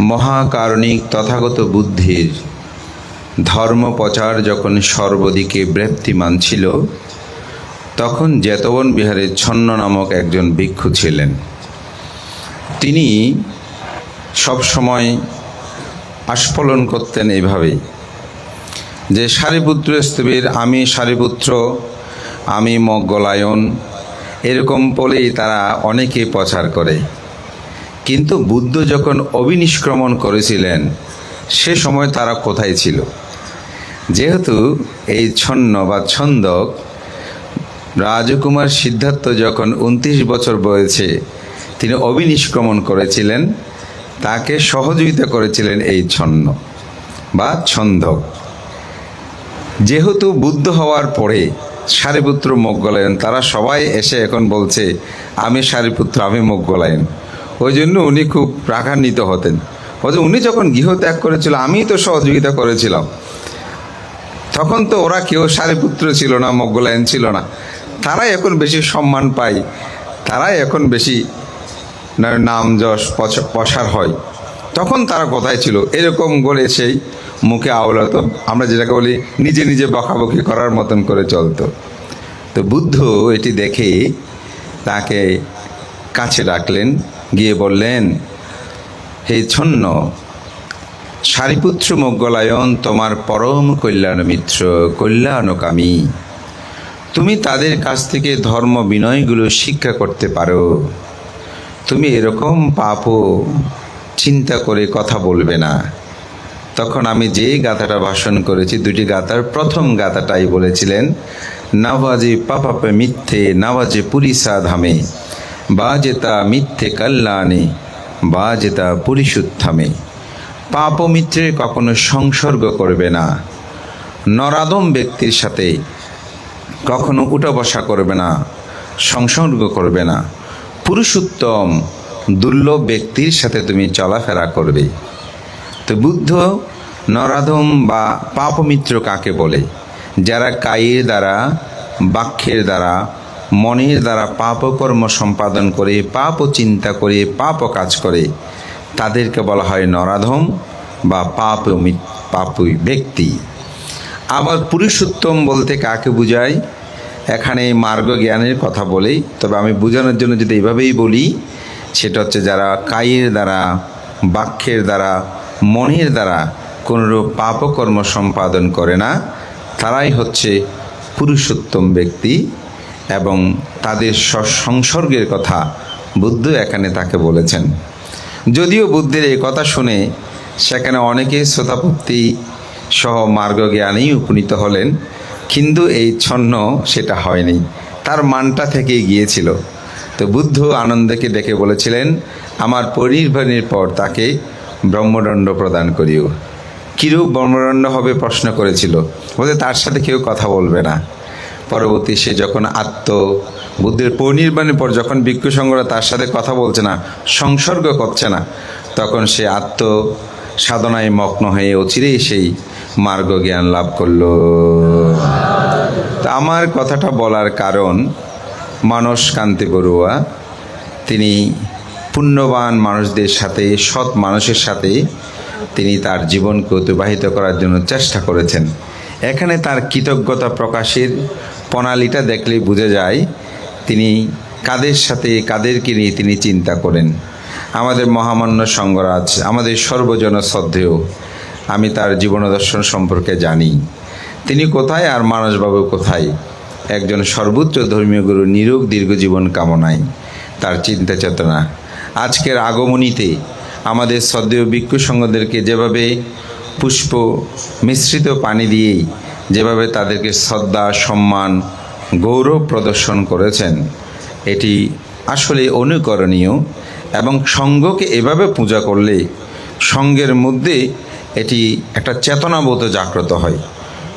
মহাকারণিক তথাগত বুদ্ধির ধর্মপ্রচার যখন সর্বদিকে ব্যাপ্তিমান ছিল, তখন জেতবন বিহারে ছন্ন নামক একজন ভিক্ষু ছিলেন। তিনি সবসময় আস্ফলন করতেন এইভাবেই যে, সারিপুত্র স্তবীর আমি সারিপুত্র, আমি মজ্ঞলায়ন এরকম বলেই তারা অনেকেই প্রচার করে। কিন্তু বুদ্ধ যখন অবিনিষ্ক্রমণ করেছিলেন, সে সময় তারা কোথায় ছিল? যেহেতু এই ছন্ন বা ছন্দক রাজকুমার সিদ্ধার্থ যখন উনত্রিশ বছর বয়সে তিনি অবিনিষ্ক্রমণ করেছিলেন, তাকে সহযোগিতা করেছিলেন এই ছন্ন বা ছন্দক। যেহেতু বুদ্ধ হওয়ার পরে সারিপুত্র মোগলায়ন, তারা সবাই এসে এখন বলছে, আমি সারিপুত্র, আমি মোগলায়ন। ওই জন্য উনি খুব রাগান্বিত হতেন। বলছে উনি যখন গৃহ ত্যাগ করেছিল আমি তো সহযোগিতা করেছিলাম। তখন তো ওরা কেউ সারিপুত্র ছিল না মোগলায়ন ছিল না। তারাই এখন বেশি সম্মান পায়। তারাই এখন বেশি নাম যশ প্রসার হয়। তখন তারা কোথায় ছিল? এরকম বলে সেই মুখে আওলাতো আমরা যেটাকে বলি, নিজে নিজে বকাবকি করার মতন করে চলতো। তো বুদ্ধ এটি দেখে তাকে কাছে ডাকলেন গিয়ে বললেন, হে ছন্ন, সারিপুত্র মোগলায়ন তোমার পরম কল্যাণ মিত্র কল্যাণকামী তুমি তাদের কাছ থেকে ধর্ম বিনয়গুলো শিক্ষা করতে পারো। তুমি এরকম পাপও চিন্তা করে কথা বলবে না। তখন আমি যে গাথাটা ভাষণ করেছি, দুটি গাথার প্রথম গাথাটাই বলেছিলেন নাবাজে পাপাপে মিথ্যে নাবাজে পুরিসা ধামে। বাজেতা মিথ্যে কল্যাণে, বাজেতা পুরিশুত্থামে পাপ মিত্রে কখনো সংসর্গ করবে না। নরাদম ব্যক্তির সাথে কখনো উঠা বসা করবে না, সংসর্গ করবে না। পুরুষোত্তম দুর্লভ ব্যক্তির সাথে তুমি চলাফেরা করবে। তো বুদ্ধ, নরাধম বা পাপমিত্র কাকে বলে? যারা কায়ের দ্বারা, বাক্যের দ্বারা মনের দ্বারা পাপকর্ম সম্পাদন করে, পাপ চিন্তা করে, পাপ কাজ করে। তাদেরকে বলা হয় নরাধম বা পাপ পাপী ব্যক্তি। আবার পুরুষোত্তম বলতে কাকে বোঝায়? এখানে মার্গ জ্ঞানের কথা বলেই তবে আমি বোঝানোর জন্য যদি এইভাবেই বলি, সেটা হচ্ছে যারা কায়ের দ্বারা, বাক্যের দ্বারা, মনের দ্বারা কোনোরূপ পাপকর্ম সম্পাদন করে না, তারাই হচ্ছে পুরুষোত্তম ব্যক্তি। এবং তাদের সংসর্গের কথা বুদ্ধ এখানে তাকে বলেছেন। যদিও বুদ্ধের এই কথা শুনে সেখানে অনেকেই শ্রোতাপত্তি সহ মার্গ জ্ঞানেই উপনীত হলেন, কিন্তু এই ছন্ন সেটা হয়নি। তার মানটা থেকেই গিয়েছিল। তো বুদ্ধ আনন্দকে ডেকে বলেছিলেন, আমার পরিনির্বাণের পর তাকে ব্রহ্মদণ্ড প্রদান করিও। কিরূপ ব্রহ্মদণ্ড হবে প্রশ্ন করেছিল। বলতে তার সাথে কেউ কথা বলবে না। পরবর্তী সে যখন আত্ম বুদ্ধির পরিনির্বাণের পর যখন ভিক্ষু সংঘরা তার সাথে কথা বলছে না, সংসর্গ করছে না, তখন সে আত্ম সাধনায় মগ্ন হয়ে অচিরেই সেই মার্গ জ্ঞান লাভ করল। তা আমার কথাটা বলার কারণ, মানস কান্তি বড়ুয়া, তিনি পুণ্যবান মানুষদের সাথে, সৎ মানুষের সাথে তিনি তার জীবনকে অতিবাহিত করার জন্য চেষ্টা করেছেন। এখানে তার কৃতজ্ঞতা প্রকাশের প্রণালীটা দেখলেই বোঝা যায়, তিনি কাদের সাথে, কাদেরকে নিয়ে তিনি চিন্তা করেন। আমাদের মহামান্য সঙ্গরাজ, আমাদের সর্বজন শ্রদ্ধেয়, আমি তার জীবনদর্শন সম্পর্কে জানি। তিনি কোথায় আর মানসবাবু কোথায়? একজন সর্বোচ্চ ধর্মীয় গুরু নিরোগ দীর্ঘ জীবন কামনায়, তার চিন্তা চেতনা। আজকের আগমনীতে আমাদের শ্রদ্ধেয় ভিক্ষু সংঘদেরকে যেভাবে পুষ্প মিশ্রিত পানি দিয়েই যেভাবে তাদেরকে শ্রদ্ধা, সম্মান, গৌরব প্রদর্শন করেছেন, এটি আসলে অনুকরণীয় এবং সঙ্ঘকে এভাবে পূজা করলে সঙ্গের মধ্যে এটি একটা চেতনাবোধ জাগ্রত হয়।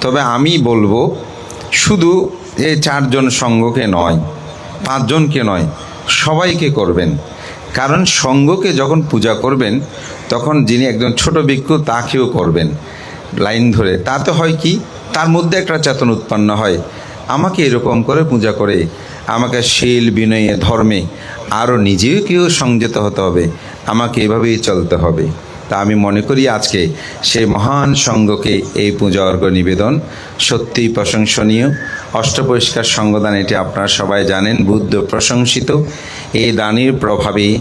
তবে আমি বলব, শুধু এই চারজন সঙ্গকে নয়, পাঁচজনকে নয়, সবাইকে করবেন। কারণ সঙ্গকে যখন পূজা করবেন, তখন যিনি একজন ছোট ভিক্ষু, তাকেও করবেন। লাইন ধরে। তাতে হয় কি? তার মধ্যে একটা চেতন উৎপন্ন হয়। আমাকে এরকম করে পূজা করে। আমাকে শীল, বিনয়ে, ধর্মে আরও নিজেও কেউ সংযত হতে হবে। আমাকে এভাবেই চলতে হবে। তা আমি মনে করি আজকে সেই মহান সঙ্ঘকে এই পূজা অর্ঘ নিবেদন সত্যিই প্রশংসনীয়। অষ্টপরিষ্কার সঙ্গদান এটি আপনারা সবাই জানেন, বুদ্ধ প্রশংসিত। এই দানের প্রভাবে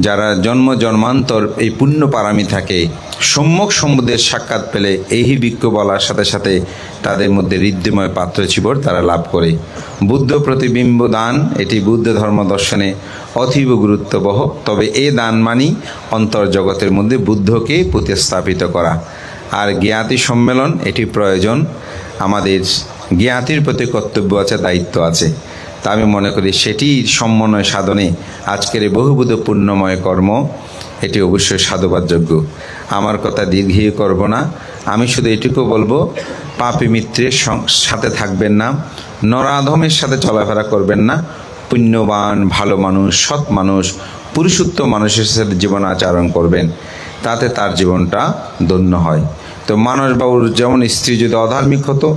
যারা জন্ম, জন্মান্তর এই পুণ্য পারামি থাকে সম্যক সমুদ্রের সাক্ষাৎ পেলে এই বিক্ষ বলার সাথে সাথে তাদের মধ্যে হৃদ্যময় পাত্র চিবর তারা লাভ করে। বুদ্ধ প্রতিবিম্ব দান, এটি বুদ্ধ ধর্ম দর্শনে অতীব গুরুত্ববহ। তবে এ দান মানি অন্তর্জগতের মধ্যে বুদ্ধকে প্রতিস্থাপিত করা। আর জ্ঞাতি সম্মেলন, এটি প্রয়োজন। আমাদের জ্ঞাতির প্রতি কর্তব্য আছে, দায়িত্ব আছে। তা আমি মনে করি সেটি সমন্বয় সাধনে আজকের বহুবিধ পুণ্যময় কর্ম, এটি অবশ্যই সাধুবাদযোগ্য। আমার কথা দীর্ঘীয় করব না। আমি শুধু এটুকু বলব, পাপি মিত্রের সাথে থাকবেন না, নরাধমের সাথে চলাফেরা করবেন না। পুণ্যবান, ভালো মানুষ, সৎ মানুষ, পুরুষোত্তম মানুষের সাথে জীবন আচরণ করবেন, তাতে তার জীবনটা ধন্য হয়। তো মানসবাবুর যেমন স্ত্রী যদি অধার্মিক হতো,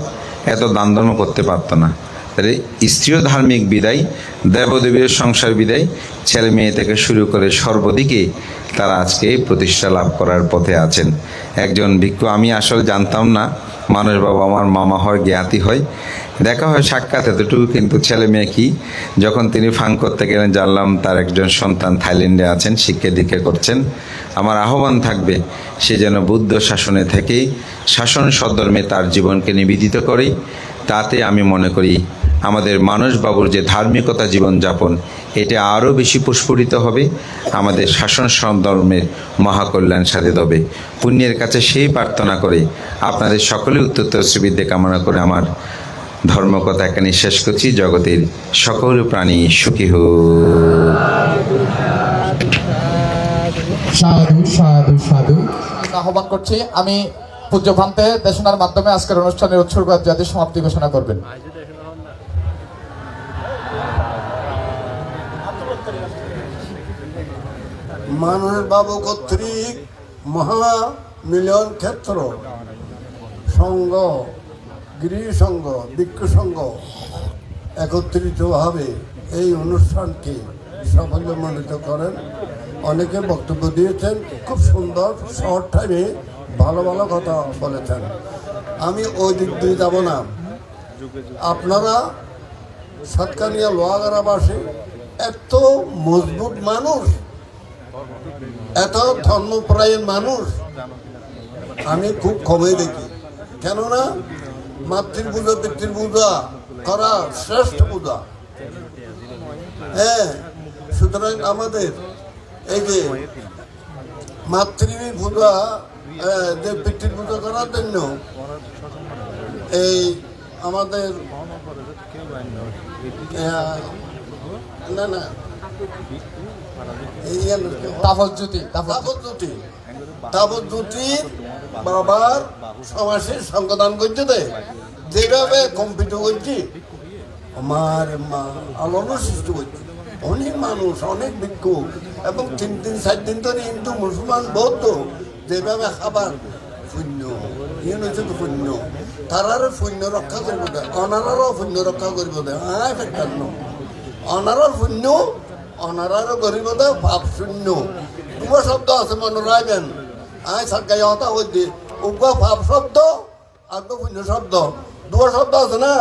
এত দান ধর্ম করতে পারতো না। তাহলে স্ত্রীও ধার্মিক বিদায় দেবদেবীর সংসার বিদায়, ছেলে মেয়ে থেকে শুরু করে সর্বদিকে তারা আজকে প্রতিষ্ঠা লাভ করার পথে আছেন। একজন ভিক্ষু, আমি আসলে জানতাম না, মানুষ বাবা আমার মামা হয়, জ্ঞাতি হয়। দেখা হয় সাক্ষাৎ এতটুকু, কিন্তু ছেলে মেয়ে কি? যখন তিনি ফাং করতে গেলেন, জানলাম তার একজন সন্তান থাইল্যান্ডে আছেন, শিক্ষা দীক্ষা করছেন। আমার আহ্বান থাকবে, সে যেন বুদ্ধ শাসনে থেকে শাসন সদ্ধর্মে তার জীবনকে নিবেদিত করে। তাতে আমি মনে করি আমাদের মানসবাবুর যে ধার্মিকতা জীবনযাপন এটা আরও বেশি প্রস্ফুটিত হবে আমাদের শাসন সদ্ধর্মের মহাকল্যাণ সাধিত হবে। পুণ্যের কাছে সেই প্রার্থনা করে আপনাদের সকলে উত্তর শ্রীবিদ্যে কামনা করে আমার ধর্মকথা এখানে শেষ করছি। জগতের সকল প্রাণী সুখী হোক। সাধু সাধু সাধু। আহ্বান করছি আমি পূজ্য ভান্তে দেশনার মাধ্যমে আজকের অনুষ্ঠানের উৎসর্গ জাতির সমাপ্তি ঘোষণা করবেন। মানুষ বাবু কর্তৃক মহা মিলন ক্ষেত্র সংঘ গৃহ সংঘ ভিক্ষু সংঘ একত্রিতভাবে এই অনুষ্ঠানকে সাফল্যমণ্ডিত করেন। অনেকে বক্তব্য দিয়েছেন, খুব সুন্দর শর্ট টাইমে ভালো ভালো কথা বলেছেন। আমি ওই দিক দিয়ে যাব না। আপনারা সাতকানিয়া লোহাগারাবাসী এত মজবুত মানুষ এত ধর্মপ্রায়ণ মানুষ। আমি খুব কমে দেখি। কেননা মাতৃ পূজা পিতৃ পূজা করা শ্রেষ্ঠ পূজা। হ্যাঁ সুতরাং আমাদের এই যে মাতৃ পূজা যে পিতৃ পূজা করার জন্য এই আমাদের না না। তাপজ্যোতি সঙ্গদান করছে করছে। অনেক মানুষ, অনেক ভিক্ষুক এবং তিন দিন চার দিন ধরে হিন্দু, মুসলমান, বৌদ্ধ যেভাবে খাবার শূন্য ইয়ে তো শূন্য। তারারও শূন্য রক্ষা করব দে অনারারও শূন্য রক্ষা করব দে আয় ফেকান্ন অনারার শূন্য অনারারও গরিব দে ভাব শূন্য। দুটো শব্দ আছে মনে রাখবেন আয় সরকারি হতা হচ্ছে উগ্র ভাব শব্দ তো শূন্য শব্দ। দুটো শব্দ আছে না?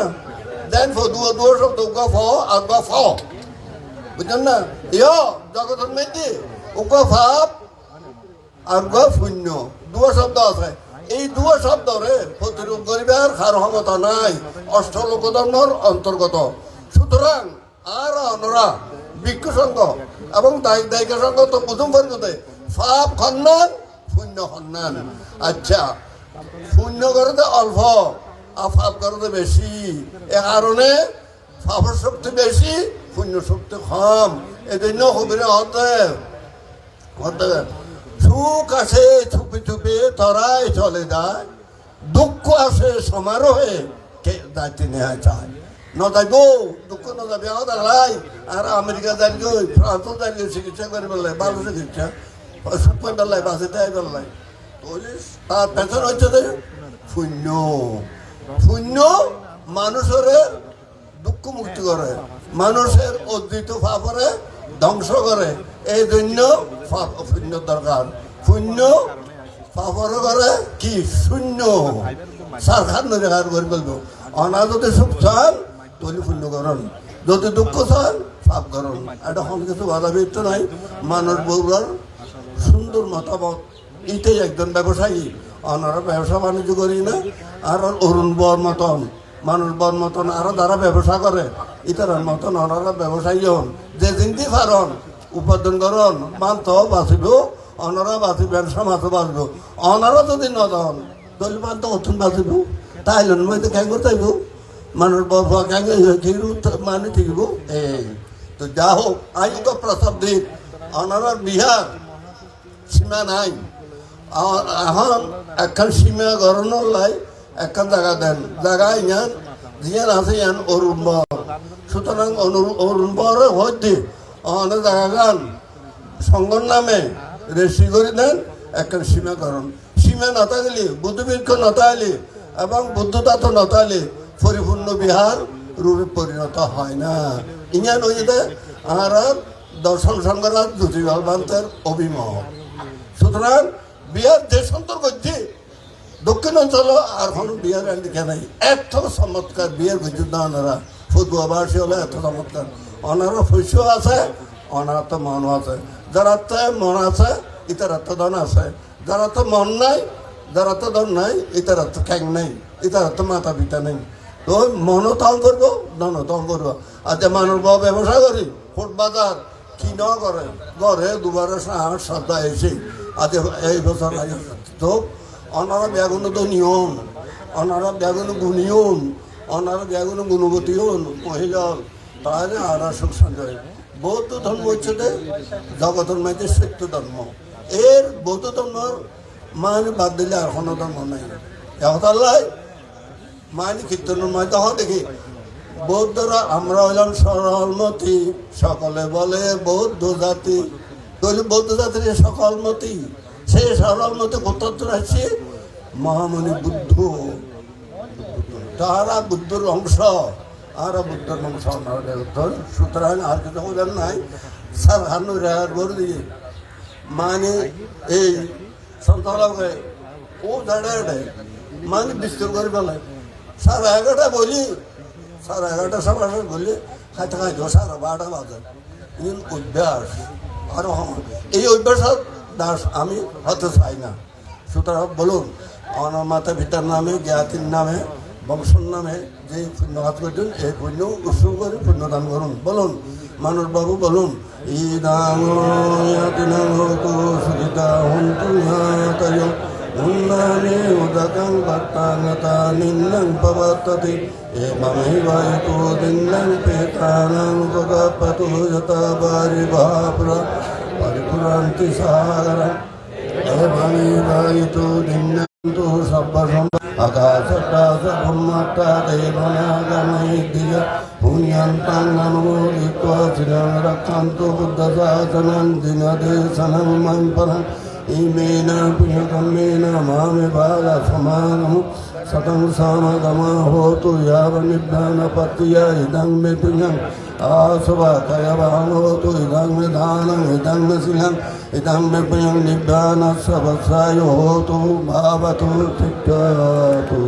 দেন ফো দুটো দুটো শব্দ উগ্র ফ আর ফ। বুঝলেন না? ইয় জগতের মেয়েটি উগ্র আর গ শূন্য। দুটো শব্দ আছে। এই দুটো শব্দরে প্রতিরোধ করিবার কার ক্ষমতা নাই। অষ্টলোক ধর্মর অন্তর্গত। সুতরাং আর অনরা ভিক্ষু সংঘ এবং দায়িক সংঘ তো প্রথম পর্যতে ফাপ খন্ডন শূন্য খন্ডন আচ্ছা শূন্য করতে অল্প, আর ফাপ করতে বেশি। এ কারণে ফাপের শক্তি বেশি, শূন্য শক্তি কম। এই জন্য সুবিধা হতে হতে সুখ আসে ছুপি ছুপি তরাই চলে যায়। দুঃখ আসে, সমারোহে কে দায়িত্ব নেওয়া চায় ন যাইব দুঃখ ন যাবে আও দাঁড়াই আর আমেরিকা যাইব ফ্রান্সও যাইব চিকিৎসা করে বেলায় চিকিৎসা বাসে দেয় তার পেছন হচ্ছে শূন্য শূন্য মানুষের দুঃখ মুক্তি করে মানুষের অদ্বিত ভাবরে ধ্বংস করে এই জন্য পুণ্য দরকার শূন্য পাপর করে কি শূন্য সার খান নদী খার করে ফেলব অনা যদি সুখ চান শূন্য করণ যদি দুঃখ চান, পাপ করণ এটা কোনো কিছু বাধা বিত্ত নাই। মানুষ বউরার সুন্দর মতামত। এটাই একজন ব্যবসায়ী। ওনারা ব্যবসা বাণিজ্য করি না। আর অরুণ বর মতন, মানুষ বর মতন আরও যারা ব্যবসা করে, ইতার মতন ওনারা ব্যবসায়ী হন। যে জিনটি পারন, উপার্জন করন, মান্ত বাঁচিব ওনারা বাঁচিবেন সমাজও বাঁচব। ওনারা যদি নদন দল মান্ত অথন বাঁচিব। তাইলে মধ্যে ক্যাং করতেইব মানুষ বর ক্যাং মানে এই তো যা হোক তো প্রস্তাব দিন ওনারা বিহার সীমা নাই এখন একখান সীমা গড়ানোর লাই একখান জায়গা দেন জায়গা ইয়ান জিয়ান আছে ইয়ান অরুণবর সুতরাং অরুণবর হইতে অনেক জায়গা গান সংগর নামে রেসি করে দেন একখান সীমা করণ সীমা নতাগলি বুদ্ধবীর্ষ নতাগলি এবং বুদ্ধতা তো নতাগলি পরিপূর্ণ বিহার রূপে পরিণত হয় না। ইঙ্গান হইতে আর দর্শন সংগ্রাম দুটি গল্পান্তের অভিমত। সুতরাং বিহার দেশ অন্তর্গত দক্ষিণ অঞ্চল আর কোনো বিহার এদিকে নাই। এত চমৎকার বিয়ের বুঝুন না ওনারা ফুটবলবাসী হলে এত চমৎকার। ওনারা শস্য আছে ওনার তো মন আছে। যারা তো মন আছে, ইতার তো ধন আছে। যারা তো মন নাই, যারা তো ধন নাই, ইতার তো খ্যাং নাই। ইতার তো মাথা পিতা নেই। তো মনও তং করব তং করব। আচ্ছা মানুষ বউ ব্যবসা করি, ফুট বাজার, কি ন করে? ঘরে দুবারে সপ্তাহ এসে আজ এই বছর তো অনারা ব্যাগুন তো নিয়ম অনারা ব্যাগুন গুণিয়ন অনারা ব্যাগুন গুণবতী হন মহিলা তাহলে আর সুখ সঞ্চয় বৌদ্ধ ধর্ম হচ্ছে জগতের মাঝে সত্য ধর্ম। এর বৌদ্ধ ধর্মর মানে বাদ দিলে আর কোনো ধর্ম নাই। এহতাল্লাই মানে কীর্তনের মাঝে হওয়া দেখি। বৌদ্ধরা, আমরা হইলাম সরলমতি সকলে বলে বৌদ্ধ জাতি। বলি বৌদ্ধ জাতির সকলমতি সে সরলমতি কোথাও আছে মহামণি বুদ্ধ। তারা বুদ্ধর অংশ। আর বুদ্ধর অংশ সুতরাং আর কিছু বলেন নাই। স্যার হানু রেয়ার বল মানে এই সন্তানকে, ও দাঁড়ায় মানে বিস্তর করে ফেলে। সাড়ে এগারোটা বলি, সাড়ে এগারোটা সবার বলি খাইতে খাইতে সাড়ে বারোটা বাজে। ইন অভ্যাস, আর এই অভ্যাস দাস, আমি হতে চাই না। সুতরাং বলুন, আমার মাতা পিতার নামে, জ্ঞাতির নামে, বংশর নামে, যে পুণ্য কাজ করছেন এই পুণ্য উৎসব করে পুণ্যদান করুন। বলুন মানুষ বাবু বলুন ইদাং ইয়াতিনাং হতু সুখিতা सकं भक्तानतानिन्दं प्रवर्तते एवमेव यतोदिन्दं पेतानमुपगपतु यथा परिभाप्र परिपुरन्ति सागरम्। एवमेव यतोदिन्दं तु सर्वसं चिरं रक्षन्तु दिनदेशनं इमेना पुण्यकमेना माम बाल समागम सतंग सामगमा होतु यावनिभ्यानपत्या इदं मे तुयं आसुभकयवां होतु इदं मे दानं, इदं मे शिलं इदं मे पुयं निभ्यानसवत्सायो होतु, भावतु तिष्ठतु